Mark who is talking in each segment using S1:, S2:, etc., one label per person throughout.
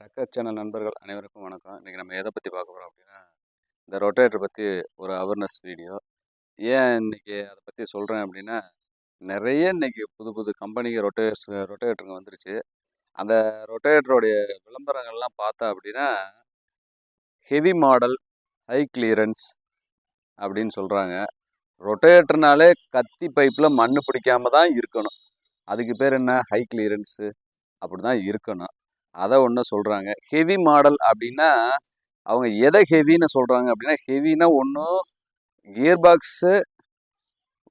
S1: டக்கர் channel நண்பர்கள் அனைவருக்கும் வணக்கம். இன்றைக்கி நம்ம எதை பற்றி பார்க்க போகிறோம் அப்படின்னா இந்த ரொட்டேட்டர் பற்றி ஒரு அவேர்னஸ் வீடியோ ஏன் இன்றைக்கி அதை பற்றி சொல்கிறேன் அப்படின்னா நிறைய இன்றைக்கி புது புது கம்பெனிக்கு ரொட்டேஸ் ரொட்டேட்டருங்க வந்துருச்சு. அந்த ரொட்டேட்டருடைய விளம்பரங்கள்லாம் பார்த்தா அப்படின்னா ஹெவி மாடல் ஹை கிளியரன்ஸ் அப்படின்னு சொல்கிறாங்க ரொட்டேட்டர்னாலே கத்தி பைப்பில் மண் பிடிக்காம தான் இருக்கணும். அதுக்கு பேர் என்ன? ஹை கிளியரன்ஸு அப்படி தான் இருக்கணும். அதை ஒன்று சொல்கிறாங்க ஹெவி மாடல் அப்படின்னா அவங்க எதை ஹெவின்னு சொல்கிறாங்க அப்படின்னா ஹெவினா ஒன்றும் கியர் பாக்ஸு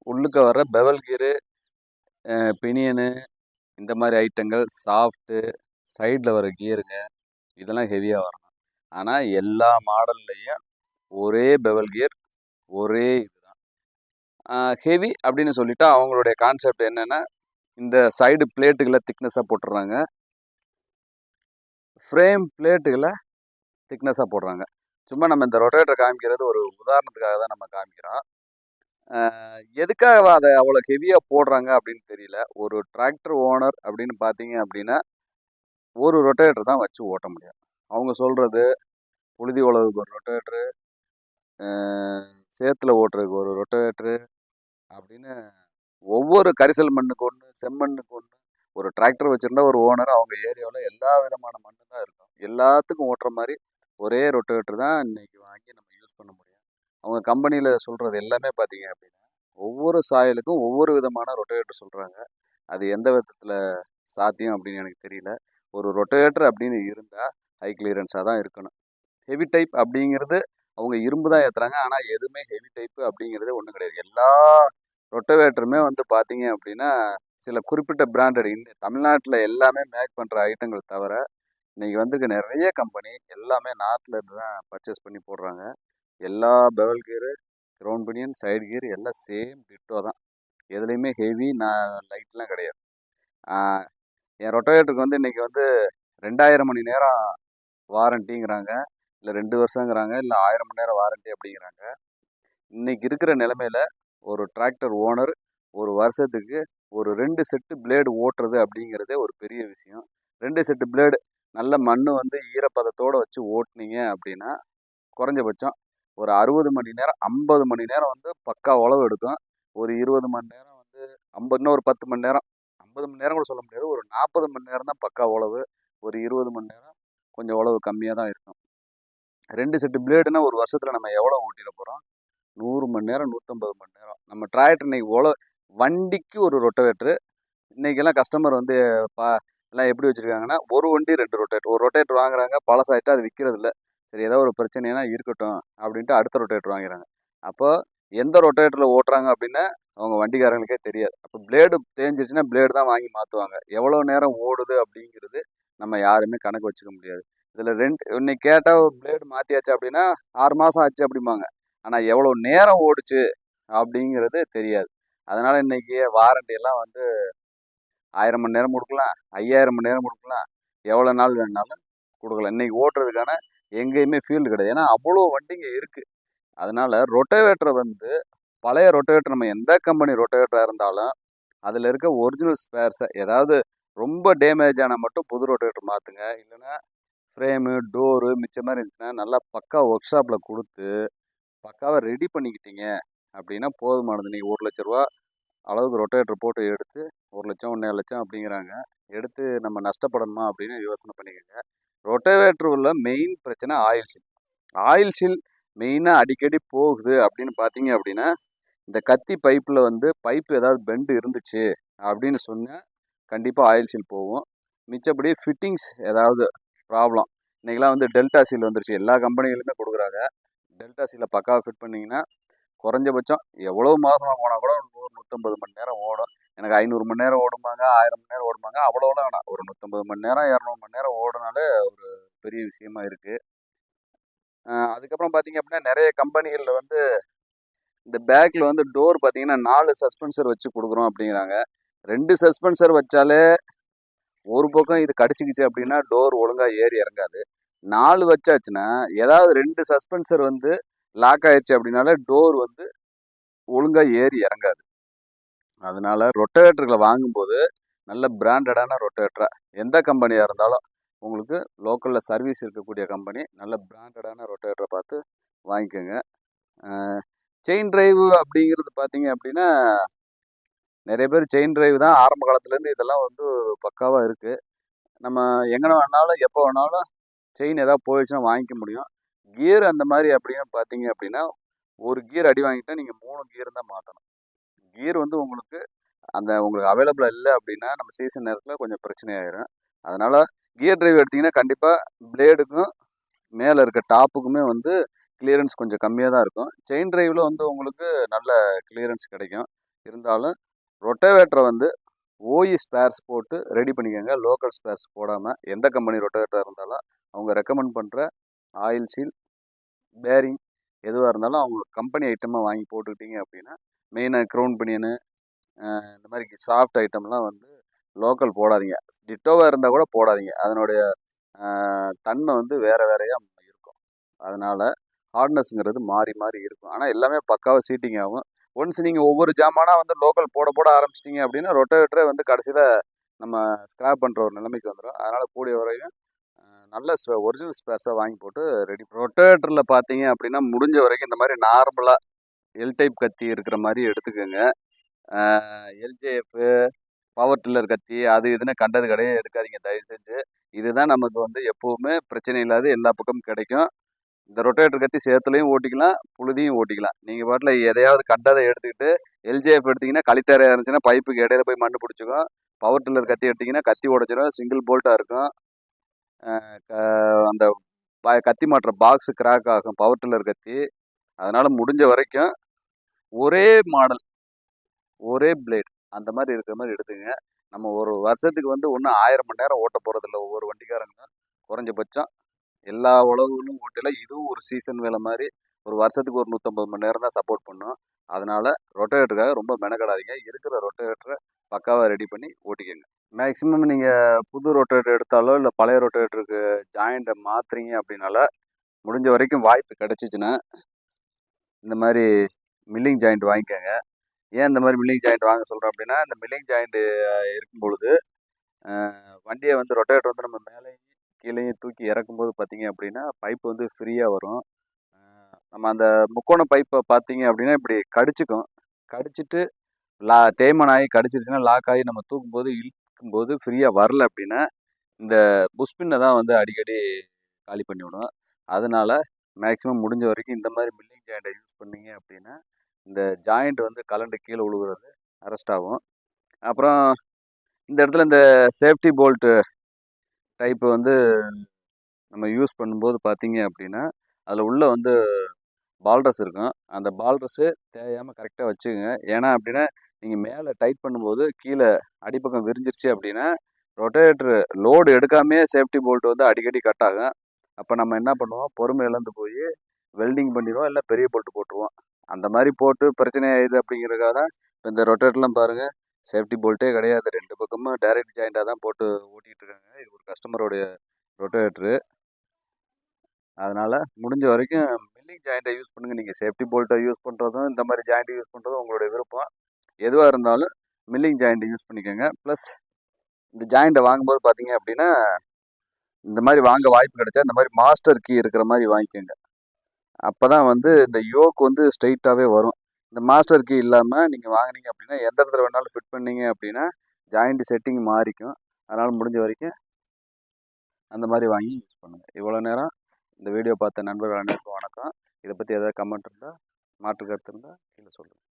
S1: உள்ளுக்க வர பெவல் கியரு பினியனு இந்த மாதிரி ஐட்டங்கள் சாஃப்ட்டு சைடில் வர கியருங்க இதெல்லாம் ஹெவியாக வரணும். ஆனால் எல்லா மாடல்லையும் ஒரே பெவல் கியர் ஒரே இதுதான். ஹெவி அப்படின்னு சொல்லிட்டா அவங்களுடைய கான்செப்ட் என்னென்னா இந்த சைடு பிளேட்டுகளை திக்னஸாக போட்டுடுறாங்க ஃப்ரேம் பிளேட்டுகளை திக்னஸாக போடுறாங்க. சும்மா நம்ம இந்த ரொட்டேட்டர் காமிக்கிறது ஒரு உதாரணத்துக்காக தான் நம்ம காமிக்கிறோம். எதுக்காக அதை அவ்வளோ ஹெவியாக போடுறாங்க அப்படின்னு தெரியல. ஒரு டிராக்டர் ஓனர் அப்படின்னு பார்த்தீங்க அப்படின்னா ஒரு ரொட்டேட்டர் தான் வச்சு ஓட்ட முடியும். அவங்க சொல்கிறது புழுதி உழவுக்கு ஒரு ரொட்டேட்ரு சேத்துல ஓட்டுறதுக்கு ஒரு ரொட்டேட்ரு அப்படின்னு ஒவ்வொரு கரிசல் மண்ணுக்கு ஒன்று செம்மண்ணுக்கு ஒன்று ஒரு டிராக்டர் வச்சுருந்தா ஒரு ஓனர் அவங்க ஏரியாவில் எல்லா விதமான மண்ணு தான் இருக்கும். எல்லாத்துக்கும் ஓட்டுற மாதிரி ஒரே ரொட்டேட்டர் தான் இன்னைக்கு வாங்கி நம்ம யூஸ் பண்ண முடியும். அவங்க கம்பெனியில் சொல்கிறது எல்லாமே பார்த்தீங்க அப்படின்னா ஒவ்வொரு சாயலுக்கும் ஒவ்வொரு விதமான ரொட்டேட்டர் சொல்கிறாங்க அது எந்த விதத்தில் சாத்தியம் அப்படின்னு எனக்கு தெரியல. ஒரு ரொட்டேட்டர் அப்படின்னு இருந்தால் ஹை கிளியரன்ஸாக தான் இருக்கணும். ஹெவி டைப் அப்படிங்கிறது அவங்க இரும்பு தான் ஏற்றுறாங்க ஆனால் எதுவுமே ஹெவி டைப்பு அப்படிங்கிறது ஒன்றும் கிடையாது. எல்லா ரொட்டவேட்டருமே வந்து பார்த்தீங்க அப்படின்னா சில குறிப்பிட்ட பிராண்டட் இந்த தமிழ்நாட்டில் எல்லாமே மேக் பண்ணுற ஐட்டங்கள் தவிர இன்றைக்கி வந்திருக்க நிறைய கம்பெனி எல்லாமே நார்த்தில் இருந்து தான் பர்ச்சேஸ் பண்ணி போடுறாங்க. எல்லா bevel gear ground pinion side gear எல்லாம் சேம் டிட்டோ தான். எதுலேயுமே ஹெவி நான் லைட்லாம் கிடையாது. என் ரொட்டவேட்டருக்கு வந்து இன்றைக்கி வந்து ரெண்டாயிரம் மணி நேரம் வாரண்டிங்கிறாங்க. இல்லை ரெண்டு வருஷங்கிறாங்க இல்லை ஆயிரம் மணி நேரம் வாரண்டி அப்படிங்கிறாங்க. இன்னைக்கு இருக்கிற நிலமையில ஒரு டிராக்டர் ஓனர் ஒரு வருஷத்துக்கு ஒரு ரெண்டு செட்டு பிளேடு ஓட்டுறது அப்படிங்கிறதே ஒரு பெரிய விஷயம். ரெண்டு செட்டு பிளேடு நல்ல மண் வந்து ஈரப்பதத்தோடு வச்சு ஓட்டுனீங்க அப்படின்னா குறைஞ்சபட்சம் ஒரு அறுபது மணி நேரம் ஐம்பது மணி நேரம் வந்து பக்கா உழவு எடுக்கும். ஒரு இருபது மணி நேரம் வந்து ஐம்பது இன்னும் ஒரு பத்து மணி நேரம் ஐம்பது மணி நேரம் கூட சொல்ல முடியாது. ஒரு நாற்பது மணி நேரம் தான் பக்கா உழவு. ஒரு இருபது மணி நேரம் கொஞ்சம் உழவு கம்மியாக தான் இருக்கும். ரெண்டு செட்டு பிளேடுனா ஒரு வருஷத்தில் நம்ம எவ்வளோ ஓட்டிட போகிறோம் நூறு மணி நேரம் நூற்றம்பது மணி நேரம். நம்ம டிராக்டர் இன்னைக்கு உழவு வண்டிக்கு ஒரு ரொட்டவேட்ரு இன்றைக்கெல்லாம் கஸ்டமர் வந்து பா எல்லாம் எப்படி வச்சுருக்காங்கன்னா ஒரு வண்டி ரெண்டு ரொட்டேட்டர் ஒரு ரொட்டேட்ரு வாங்குறாங்க பழசாயிட்டு அது விற்கிறதில்ல சரி ஏதோ ஒரு பிரச்சனைனா இருக்கட்டும் அப்படின்ட்டு அடுத்த ரொட்டேட்ரு வாங்குறாங்க. அப்போ எந்த ரொட்டேட்டரில் ஓட்டுறாங்க அப்படின்னா அவங்க வண்டிக்காரங்களுக்கே தெரியாது. அப்போ பிளேடு தேஞ்சிருச்சுன்னா பிளேடு தான் வாங்கி மாற்றுவாங்க எவ்வளோ நேரம் ஓடுது அப்படிங்கிறது நம்ம யாருமே கணக்கு வச்சுக்க முடியாது. இதில் ரெண்டு இன்னைக்கு கேட்டால் பிளேடு மாற்றியாச்சு அப்படின்னா ஆறு மாதம் ஆச்சு அப்படிம்பாங்க. ஆனால் எவ்வளோ நேரம் ஓடுச்சு அப்படிங்கிறது தெரியாது. அதனால் இன்றைக்கி வாரண்டி எல்லாம் வந்து ஆயிரம் மணி நேரம் கொடுக்கலாம் ஐயாயிரம் மணி நேரம் கொடுக்கலாம். எவ்வளோ நாள் வேணுனாலும் கொடுக்கலாம். இன்றைக்கி ஓட்டுறதுக்கான எங்கேயுமே ஃபீல்டு கிடையாது. ஏன்னா அவ்வளோ வண்டிங்க இருக்குது அதனால் ரொட்டவேட்டரை வந்து பழைய ரொட்டவேட்டர் நம்ம எந்த கம்பெனி ரொட்டவேட்டராக இருந்தாலும் அதில் இருக்க ஒரிஜினல் ஸ்பேர்ஸை ஏதாவது ரொம்ப டேமேஜ் ஆனால் மட்டும் புது ரொட்டவேட்டர் மாற்றுங்க இல்லைன்னா ஃப்ரேமு டோரு மிச்ச மாதிரி இருந்துச்சுன்னா நல்லா பக்கா ஒர்க் ஷாப்பில் கொடுத்து பக்காவாக ரெடி பண்ணிக்கிட்டீங்க. அப்படின்னா போதுமானது நீங்கள் ஒரு லட்ச ரூபா அளவுக்கு ரொட்டேட்டர் போட்டு எடுத்து ஒரு லட்சம் ஒன்றே லட்சம் அப்படிங்கிறாங்க. எடுத்து நம்ம நஷ்டப்படணுமா அப்படின்னு யோசனை பண்ணிக்கோங்க. ரொட்டவேட்டர் உள்ள மெயின் பிரச்சனை ஆயில் சீல் ஆயில் சீல் மெயினாக அடிக்கடி போகுது அப்படின்னு பார்த்தீங்க அப்படின்னா இந்த கத்தி பைப்பில் வந்து பைப்பு ஏதாவது பெண்டு இருந்துச்சு அப்படின்னு சொன்னால் கண்டிப்பாக ஆயில் சீல் போகும். மிச்சப்படி ஃபிட்டிங்ஸ் ஏதாவது ப்ராப்ளம் இன்றைக்கெலாம் வந்து டெல்டா சீல் வந்துருச்சு. எல்லா கம்பெனிகளுமே கொடுக்குறாங்க. டெல்டா சீலை பக்காவாக ஃபிட் பண்ணிங்கன்னா குறைஞ்சபட்சம் எவ்வளோ மாதமாக போனால் கூட நூறு நூற்றம்பது மணி நேரம் ஓடும். எனக்கு ஐநூறு மணி நேரம் ஓடுமாங்க ஆயிரம் மணி நேரம் ஓடுமாங்க அவ்வளோலாம் வேணாம். ஒரு நூற்றம்பது மணி நேரம் இரநூறு மணி நேரம் ஓடுனாலே ஒரு பெரிய விஷயமா இருக்குது அதுக்கப்புறம் பார்த்தீங்க அப்படின்னா நிறைய கம்பெனிகளில் வந்து இந்த பேக்கில் வந்து டோர் பார்த்தீங்கன்னா நாலு சஸ்பென்சர் வச்சு கொடுக்குறோம் அப்படிங்கிறாங்க. ரெண்டு சஸ்பென்சர் வச்சாலே ஒரு பக்கம் இது கடிச்சிக்கிச்சு அப்படின்னா டோர் ஒழுங்காக ஏறி இறங்காது. நாலு வச்சாச்சுன்னா ஏதாவது ரெண்டு சஸ்பென்சர் வந்து லாக் ஆயிடுச்சு அப்படின்னால டோர் வந்து ஒழுங்காக ஏறி இறங்காது. அதனால் ரொட்டவேட்டர்களை வாங்கும்போது நல்ல பிராண்டடான ரொட்டவேட்டராக எந்த கம்பெனியாக இருந்தாலும் உங்களுக்கு லோக்கலில் சர்வீஸ் இருக்கக்கூடிய கம்பெனி நல்ல பிராண்டடான ரொட்டேட்டரை பார்த்து வாங்கிக்கோங்க. செயின் டிரைவு அப்படிங்கிறது பார்த்தீங்க அப்படின்னா நிறைய பேர் செயின் டிரைவ் தான் ஆரம்ப காலத்துலேருந்து இதெல்லாம் வந்து பக்காவாக இருக்குது நம்ம எங்கே வேணாலும் எப்போ வேணாலும் செயின் ஏதாவது போயிடுச்சுன்னா வாங்கிக்க முடியும். கியர் அந்த மாதிரி அப்படின்னு பார்த்தீங்க அப்படின்னா ஒரு கியர் அடி வாங்கிட்டா நீங்கள் மூணு கியர் தான் மாற்றணும் கியர் வந்து உங்களுக்கு அந்த உங்களுக்கு அவைலபிளாக இல்லை அப்படின்னா நம்ம சீசன் நேரத்தில் கொஞ்சம் பிரச்சனையாயிரும் அதனால் கியர் டிரைவ் எடுத்திங்கன்னா கண்டிப்பாக பிளேடுக்கும் மேலே இருக்க டாப்புக்குமே வந்து கிளியரன்ஸ் கொஞ்சம் கம்மியாக தான் இருக்கும். செயின் டிரைவில் வந்து உங்களுக்கு நல்ல கிளியரன்ஸ் கிடைக்கும். இருந்தாலும் ரொட்டவேட்டரை வந்து ஓஇ ஸ்பேர்ஸ் போட்டு ரெடி பண்ணிக்கோங்க. லோக்கல் ஸ்பேர்ஸ் போடாமல் எந்த கம்பெனி ரொட்டவேட்டராக இருந்தாலும் அவங்க ரெக்கமெண்ட் பண்ணுற ஆயில் சீல் பேரிங் எதுவாக இருந்தாலும் அவங்க கம்பெனி ஐட்டமாக வாங்கி போட்டுக்கிட்டீங்க அப்படின்னா மெயினாக க்ரௌன் பனியனு இந்த மாதிரி சாஃப்ட் ஐட்டம்லாம் வந்து லோக்கல் போடாதீங்க. டிட்டோவாக இருந்தால் கூட போடாதீங்க. அதனுடைய தன்மை வந்து வேறு வேறையாக இருக்கும். அதனால் ஹார்ட்னஸ்ங்கிறது மாறி மாறி இருக்கும். ஆனால் எல்லாமே பக்காவாக சீட்டிங் ஆகும். ஒன்ஸ் நீங்கள் ஒவ்வொரு ஜாமானாக வந்து லோக்கல் போட போட ஆரம்பிச்சிட்டிங்க அப்படின்னா ரொட்டேட்டரே வந்து கடைசியில் நம்ம ஸ்க்ராப் பண்ணுற ஒரு நிலைமைக்கு வந்துடும் அதனால் கூடிய வரையும் நல்ல ஒரிஜினல் ஸ்பேர்ஸாக வாங்கி போட்டு ரெடி ரொட்டேட்டரில் பார்த்தீங்க அப்படின்னா முடிஞ்ச வரைக்கும் இந்த மாதிரி நார்மலாக எல் டைப் கத்தி இருக்கிற மாதிரி எடுத்துக்கோங்க. எல்ஜேஎஃப்பு பவர் டில்லர் கத்தி அது இதுன்னு கண்டது கிடையாது எடுக்காதீங்க தயவு செஞ்சு இதுதான் நமக்கு வந்து எப்போவுமே பிரச்சனை இல்லாத எல்லா பக்கமும் கிடைக்கும். இந்த ரொட்டேட்டர் கத்தி சேத்துலையும் ஓட்டிக்கலாம் புழுதியும் ஓட்டிக்கலாம். நீங்கள் பாட்டில் எதையாவது கண்டதை எடுத்துக்கிட்டு எல்ஜிஎஃப் எடுத்திங்கன்னா கழித்தறையாக இருந்துச்சுன்னா பைப்புக்கு இடையில போய் மண்ணு பிடிச்சிக்கும். பவர் டில்லர் கத்தி எடுத்திங்கன்னா கத்தி உடச்சிடும் சிங்கிள் போல்ட்டாக இருக்கும். அந்த கத்தி மாட்டுற பாக்ஸு கிராக் ஆகும் பவர் டில்லர் கத்தி. அதனால் முடிஞ்ச வரைக்கும் ஒரே மாடல் ஒரே பிளேட் அந்த மாதிரி இருக்கிற மாதிரி எடுத்துங்க நம்ம ஒரு வருஷத்துக்கு வந்து ஒன்றும் ஆயிரம் மணி நேரம் ஓட்ட போகிறதில்ல ஒவ்வொரு வண்டிக்காரங்களும். குறைஞ்சபட்சம் எல்லா உழவுகளும் ஓட்டல. இதுவும் ஒரு சீசன் வேலை மாதிரி. ஒரு வருஷத்துக்கு ஒரு நூற்றம்பது மணி நேரம் தான் சப்போர்ட் பண்ணும். அதனால் ரொட்டேட்டருக்காக ரொம்ப மெனக்கடாதீங்க. இருக்கிற ரொட்டேட்டரை பக்காவாக ரெடி பண்ணி ஓட்டிக்கோங்க. மேக்ஸிமம் நீங்கள் புது ரொட்டேட்டர் எடுத்தாலோ இல்லை பழைய ரொட்டேட்டருக்கு ஜாயிண்ட்டை மாற்றுறீங்க அப்படின்னால முடிஞ்ச வரைக்கும் வாய்ப்பு கிடச்சிச்சின்னா இந்த மாதிரி மில்லிங் ஜாயிண்ட் வாங்கிக்கோங்க. ஏன் இந்த மாதிரி மில்லிங் ஜாயிண்ட் வாங்க சொல்கிறோம் அப்படின்னா இந்த மில்லிங் ஜாயிண்ட்டு இருக்கும் பொழுது வண்டியை வந்து ரொட்டேட்டர் வந்து நம்ம மேலேயும் கீழேயும் தூக்கி இறக்கும்போது பார்த்தீங்க அப்படின்னா பைப் வந்து ஃப்ரீயாக வரும். நம்ம அந்த முக்கோண பைப்பை பார்த்தீங்க அப்படின்னா இப்படி கடிச்சிக்கும். கடிச்சிட்டு லா தேய்மன் ஆகி கடிச்சிருச்சுன்னா லாக் ஆகி நம்ம தூக்கும்போது இருக்கும்போது ஃப்ரீயாக வரல அப்படின்னா இந்த புஷ்பின்னை தான் வந்து அடிக்கடி காலி பண்ணிவிடும் அதனால் மேக்ஸிமம் முடிஞ்ச வரைக்கும் இந்த மாதிரி மில்லிங் ஜாயிண்ட்டை யூஸ் பண்ணிங்க அப்படின்னா இந்த ஜாயிண்ட் வந்து கலண்டு கீழே விழுகுறது அரெஸ்ட் ஆகும். அப்புறம் இந்த இடத்துல இந்த சேஃப்டி போல்ட்டு டைப்பு வந்து நம்ம யூஸ் பண்ணும்போது பார்த்தீங்க அப்படின்னா அதில் உள்ளே வந்து பால்ட்ரஸ் இருக்கும். அந்த பால்ட்ரஸ்ஸு தேவையாமல் கரெக்டாக வச்சுக்கோங்க. ஏன்னா அப்படின்னா நீங்கள் மேலே டைட் பண்ணும்போது கீழே அடிப்பக்கம் விரிஞ்சிருச்சு அப்படின்னா ரொட்டேட்ரு லோடு எடுக்காமே சேஃப்டி போல்ட் வந்து அடிக்கடி கட் ஆகும். அப்போ நம்ம என்ன பண்ணுவோம்? பொறுமை இழந்து போய் வெல்டிங் பண்ணிடுவோம் இல்லை பெரிய போல்ட்டு போட்டுருவோம். அந்த மாதிரி போட்டு பிரச்சனை ஆயிடுது அப்படிங்கிறதுக்காக தான் இப்போ இந்த ரொட்டேட்டர்லாம் பாருங்கள் சேஃப்டி போல்ட்டே கிடையாது. ரெண்டு பக்கமும் டைரக்ட் ஜாயிண்டாக தான் போட்டு ஓட்டிகிட்டு இருக்காங்க. இது ஒரு கஸ்டமருடைய ரொட்டேட்ரு அதனால் முடிஞ்ச வரைக்கும் மில்லிங் ஜாயிண்ட்டை யூஸ் பண்ணுங்கள் நீங்கள் சேஃப்டி போல்ட்டை யூஸ் பண்ணுறதும் இந்த மாதிரி ஜாயிண்ட்டை யூஸ் பண்ணுறதும் உங்களுடைய விருப்பம். எதுவாக இருந்தாலும் மில்லிங் ஜாயிண்ட்டை யூஸ் பண்ணிக்கோங்க. ப்ளஸ் இந்த ஜாயிண்ட்டை வாங்கும்போது பார்த்தீங்க அப்படின்னா இந்த மாதிரி வாங்க வாய்ப்பு கிடைச்சா இந்த மாதிரி மாஸ்டர் கீ இருக்கிற மாதிரி வாங்கிக்கோங்க. அப்போ தான் வந்து இந்த யோக் வந்து ஸ்ட்ரைட்டாகவே வரும். இந்த மாஸ்டர் கீ இல்லாமல் நீங்கள் வாங்கினீங்க அப்படின்னா எந்த இடத்துல வேணாலும் ஃபிட் பண்ணீங்க அப்படின்னா ஜாயிண்ட் செட்டிங் மாறிக்கும். அதனால் முடிஞ்ச வரைக்கும் அந்த மாதிரி வாங்கி யூஸ் பண்ணுங்கள் இவ்வளோ நேரம் இந்த வீடியோ பார்த்த நண்பர்கள் அனைவருக்கும் வணக்கம். இதை பற்றி எதாவது கமெண்ட் இருந்தால் மாற்று கருத்து இருந்தால் கீழே சொல்லுங்கள்